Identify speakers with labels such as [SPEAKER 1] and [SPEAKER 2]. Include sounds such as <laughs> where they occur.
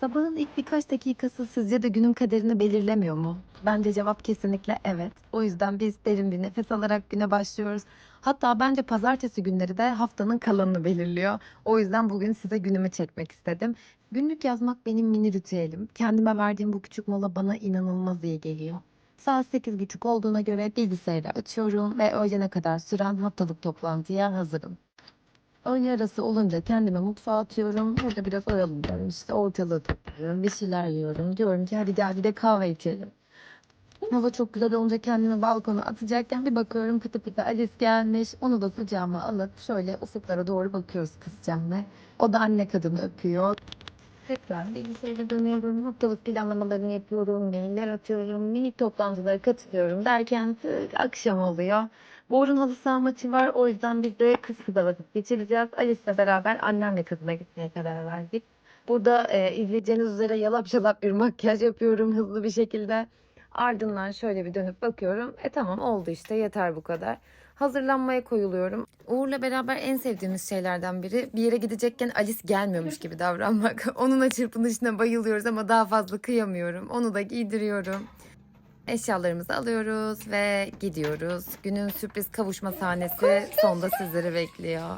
[SPEAKER 1] Sabahın ilk birkaç dakikası sizce de günün kaderini belirlemiyor mu? Bence cevap kesinlikle evet. O yüzden biz derin bir nefes alarak güne başlıyoruz. Hatta bence pazartesi günleri de haftanın kalanını belirliyor. O yüzden bugün size günümü çekmek istedim. Günlük yazmak benim mini ritüelim. Kendime verdiğim bu küçük mola bana inanılmaz iyi geliyor. Saat 8.30 olduğuna göre bilgisayarı açıyorum ve öğlene kadar süren haftalık toplantıya hazırım. Öğle arası olunca kendime mutfağa atıyorum. Orada biraz oyalıyorum. İşte ortalığı topluyorum. Bir şeyler yiyorum. Diyorum ki hadi gel bir de kahve içelim. Hava çok güzel olunca kendimi balkona atacakken bir bakıyorum pıtı pıtı Alice gelmiş. Onu da kucağıma alıp şöyle ufuklara doğru bakıyoruz kızcağımla. O da anne kadını öpüyor. Tekrar bilgisayara dönüyorum. Haftalık planlamalarını yapıyorum. Mailler atıyorum. Minik toplantılara katılıyorum derken e, akşam oluyor. Borun halı saha maçı var. O yüzden biz de kız kıza vakit geçireceğiz. Alice'le beraber annemle kızına gitmeye karar verdik. Burada e, izleyeceğiniz üzere yalap şalap bir makyaj yapıyorum hızlı bir şekilde. Ardından şöyle bir dönüp bakıyorum. E tamam oldu işte yeter bu kadar. Hazırlanmaya koyuluyorum. Uğur'la beraber en sevdiğimiz şeylerden biri bir yere gidecekken Alice gelmiyormuş gibi davranmak. <laughs> Onunla çırpınışına bayılıyoruz ama daha fazla kıyamıyorum. Onu da giydiriyorum. Eşyalarımızı alıyoruz ve gidiyoruz. Günün sürpriz kavuşma sahnesi sonda sizleri bekliyor.